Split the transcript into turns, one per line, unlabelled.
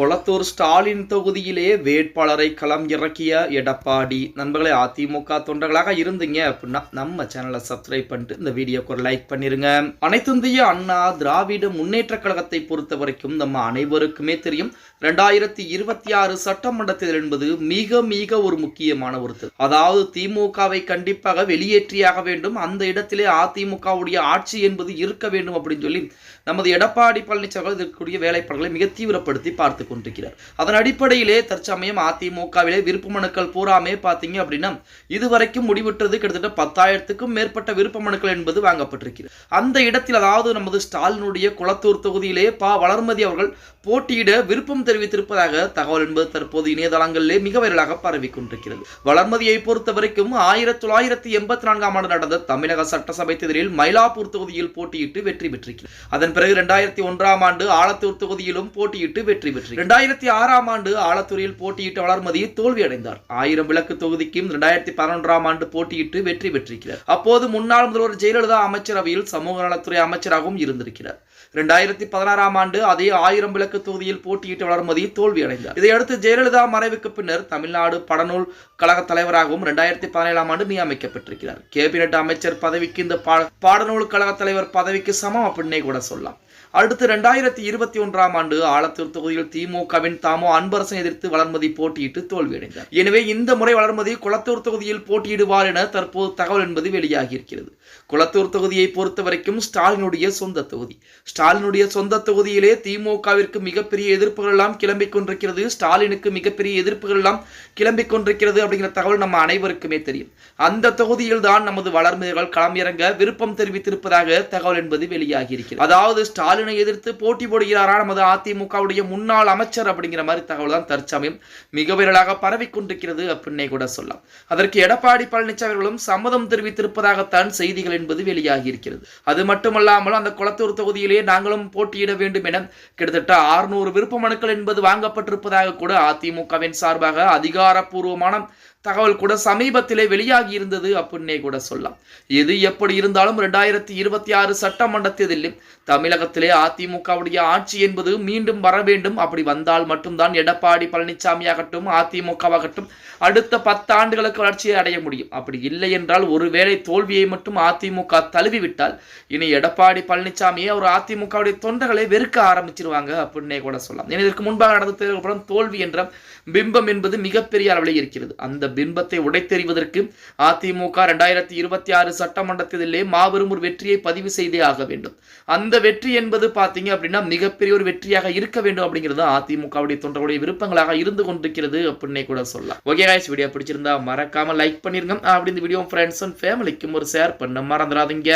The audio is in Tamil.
கொளத்தூர் ஸ்டாலின் தொகுதியிலே வேட்பாளரை களம் இறக்கிய எடப்பாடி நண்பர்களே அதிமுக தொண்டர்களாக இருந்தீங்க அப்படின்னா நம்ம சேனலை சப்ஸ்கிரைப் பண்ணிட்டு இந்த வீடியோக்கு ஒரு லைக் பண்ணிருங்க அனைத்திந்திய அண்ணா திராவிட முன்னேற்ற கழகத்தை பொறுத்த வரைக்கும் நம்ம அனைவருக்குமே தெரியும் ரெண்டாயிரத்தி இருபத்தி ஆறு சட்டமன்றத்தில் என்பது மிக மிக ஒரு முக்கியமான ஒரு தேர்தல். அதாவது திமுகவை கண்டிப்பாக வெளியேற்றியாக வேண்டும் அந்த இடத்திலே அதிமுகவுடைய ஆட்சி என்பது இருக்க வேண்டும் அப்படின்னு சொல்லி நமது எடப்பாடி பழனிசாமி இதற்குரிய வேலைப்பாடுகளை மிக தீவிரப்படுத்தி பார்த்து கொண்டிருக்கிறார். அதன் அடிப்படையிலே தற்சமயம் அதிமுகவிலே விருப்ப மனுக்கள் பூராமே பார்த்தீங்க அப்படின்னா இதுவரைக்கும் முடிவுற்றது கிட்டத்தட்ட பத்தாயிரத்துக்கும் மேற்பட்ட விருப்ப மனுக்கள் என்பது வாங்கப்பட்டிருக்கிறது. அந்த இடத்தில் அதாவது நமது ஸ்டாலினுடைய குளத்தூர் தொகுதியிலே பா. வளர்மதி அவர்கள் போட்டியிட விருப்பம் தெரிவித்திருப்பதாக தகவல் என்பது தற்போது இணையதளங்களிலே மிக வைரலாக பரவி கொண்டிருக்கிறது. வளர்மதியை பொறுத்த வரைக்கும் ஆயிரத்தி தொள்ளாயிரத்தி எண்பத்தி நான்காம் ஆண்டு நடந்த தமிழக சட்டசபை தேர்தலில் மயிலாப்பூர் தொகுதியில் போட்டியிட்டு வெற்றி பெற்றிருக்கிறது அதன் பிறகு இரண்டாயிரத்தி ஒன்றாம் ஆண்டு ஆலத்தூர் தொகுதியிலும் போட்டியிட்டு வெற்றி பெற்று இரண்டாயிரத்தி ஆறாம் ஆண்டு ஆலத்தூரில் போட்டியிட்ட வளர்மதி தோல்வி அடைந்தார் ஆயிரம் விளக்கு தொகுதிக்கும் இரண்டாயிரத்தி பதினொன்றாம் ஆண்டு போட்டியிட்டு வெற்றி பெற்றிருக்கிறார். அப்போது முன்னாள் முதல்வர் ஜெயலலிதா அமைச்சரவையில் சமூக நலத்துறை அமைச்சராகவும் இருந்திருக்கிறார். இரண்டாயிரத்தி பதினாறாம் ஆண்டு அதே ஆயிரம் விளக்கு தொகுதியில் போட்டியிட்டு வளர்மதி தோல்வி அடைந்தார் இதையடுத்து ஜெயலலிதா மறைவுக்கு பின்னர் தமிழ்நாடு படநூல் கழக தலைவராகவும் இரண்டாயிரத்தி பதினேழாம் ஆண்டு நியமிக்கப்பட்டிருக்கிறார். கேபினெட் அமைச்சர் பதவிக்கு இந்த பாடநூல் கழக தலைவர் பதவிக்கு சமம் அப்படின்னே கூட சொல்லலாம். அடுத்து ரெண்டாயிரத்தி இருபத்தி ஒன்றாம் ஆண்டு ஆலத்தூர் தொகுதியில் திமுகவின் தாமோ அன்பரசன் எதிர்த்து வளர்மதி போட்டியிட்டு தோல்வியடைந்தார். எனவே இந்த முறை வளர்மதி குளத்தூர் தொகுதியில் போட்டியிடுவார் என தற்போது தகவல் என்பது வெளியாகி இருக்கிறது குளத்தூர் தொகுதியை பொறுத்த வரைக்கும் ஸ்டாலினுடைய சொந்த தொகுதி. ஸ்டாலினுடைய சொந்த தொகுதியிலே திமுகவிற்கு மிகப்பெரிய எதிர்ப்புகள் எல்லாம் கிளம்பிக் கொண்டிருக்கிறது. ஸ்டாலினுக்கு மிகப்பெரிய எதிர்ப்புகள் எல்லாம் கிளம்பிக் கொண்டிருக்கிறது அப்படிங்கிற தகவல் நம்ம அனைவருக்குமே தெரியும். அந்த தொகுதியில் தான் நமது வளர்மதிகள் களம் இறங்க விருப்பம் தெரிவித்திருப்பதாக தகவல் என்பது வெளியாகி இருக்கிறது அதாவது ஸ்டாலின் ஸ்டாலினை எதிர்த்து போட்டி போடுகிறாரா? நமது அதிமுகவுடைய முன்னாள் அமைச்சர் அப்படிங்கிற மாதிரி தகவல் தான் தற்சமயம் மிக விரலாக பரவிக்கொண்டிருக்கிறது அப்படின்னே கூட சொல்லலாம். அதற்கு எடப்பாடி பழனிசாமி அவர்களும் சம்மதம் தெரிவித்திருப்பதாகத்தான் செய்திகள் என்பது வெளியாகி இருக்கிறது அது மட்டுமல்லாமல் அந்த குளத்தூர் தொகுதியிலேயே நாங்களும் போட்டியிட வேண்டும் என கிட்டத்தட்ட 600 விருப்ப மனுக்கள் என்பது வாங்கப்பட்டிருப்பதாக கூட அதிமுகவின் சார்பாக அதிகாரப்பூர்வமான தகவல் கூட சமீபத்திலே வெளியாகி இருந்தது அப்படின்னே கூட சொல்லலாம். எது எப்படி இருந்தாலும் ரெண்டாயிரத்தி இருபத்தி ஆறு சட்டமன்ற தேர்தலில் தமிழகத்திலே அதிமுகவுடைய ஆட்சி என்பது மீண்டும் வர வேண்டும். அப்படி வந்தால் மட்டும்தான் எடப்பாடி பழனிசாமி ஆகட்டும் அதிமுகவாகட்டும் அடுத்த பத்தாண்டுகளுக்கு வளர்ச்சியை அடைய முடியும். அப்படி இல்லை என்றால் ஒருவேளை தோல்வியை மட்டும் அதிமுக தழுவிவிட்டால் இனி எடப்பாடி பழனிசாமியை அவர் அதிமுகவுடைய தொண்டர்களை வெறுக்க ஆரம்பிச்சிருவாங்க அப்படின்னே கூட சொல்லலாம். ஏன்னா இதற்கு முன்பாக நடந்த தேர்தலுக்கு தோல்வி என்ற பிம்பம் என்பது மிகப்பெரிய அளவில் இருக்கிறது. அந்த பிம்பத்தை உடைத்தெறிவதற்கு அதிமுக ரெண்டாயிரத்தி இருபத்தி ஆறு சட்டமன்ற தேர்தலிலே மாபெரும் ஒரு வெற்றியை பதிவு செய்தே ஆக வேண்டும். அந்த வெற்றி என்பது என்பது பார்த்தீங்க அப்படின்னா மிகப்பெரிய ஒரு வெற்றியாக இருக்க வேண்டும் அப்படிங்கிறது அதிமுகவுடைய தொண்டர்களுடைய விருப்பங்களாக இருந்து கொண்டிருக்கிறது அப்படின்னே கூட சொல்லலாம். ஓகே காய்ஸ் வீடியோ பிடிச்சிருந்தா மறக்காம லைக் பண்ணிருங்க. அப்படி இந்த வீடியோ ஃப்ரெண்ட்ஸ் அண்ட் ஃபேமிலிக்கும் ஒரு ஷேர் பண்ண மறந்துடாதீங்க.